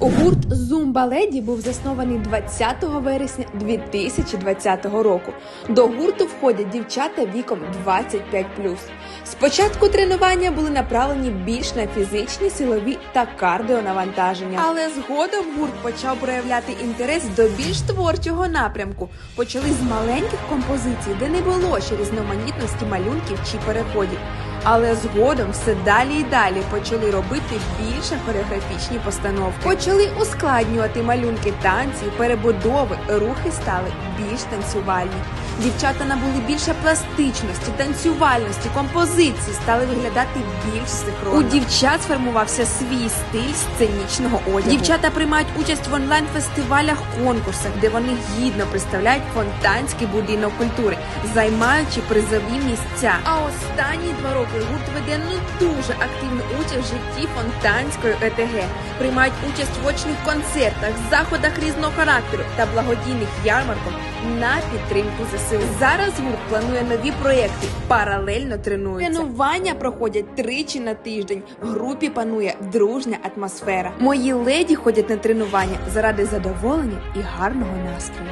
Гурт Зумба Леді був заснований 20 вересня 2020 року. До гурту входять дівчата віком 25+. Спочатку тренування були направлені більш на фізичні, силові та кардіонавантаження. Але згодом гурт почав проявляти інтерес до більш творчого напрямку. Почали з маленьких композицій, де не було ще різноманітності малюнків чи переходів. Але згодом все далі і далі почали робити більше хореографічні постановки. Почали ускладнювати малюнки танців, перебудови, рухи стали більш танцювальні. Дівчата набули більше пластичності, танцювальності, композиції, стали виглядати більш синхронно. У дівчат сформувався свій стиль сценічного одягу. Дівчата приймають участь в онлайн-фестивалях, конкурсах, де вони гідно представляють фонтанський будинок культури, займаючи призові місця. А останні два роки гурт веде ну дуже активну участь в житті фонтанської ЕТГ. Приймають участь в очних концертах, заходах різного характеру та благодійних ярмарках на підтримку ЗСУ. Зараз гурт планує нові проекти, паралельно тренуються. Тренування проходять тричі на тиждень. В групі панує дружня атмосфера. Мої леді ходять на тренування заради задоволення і гарного настрою.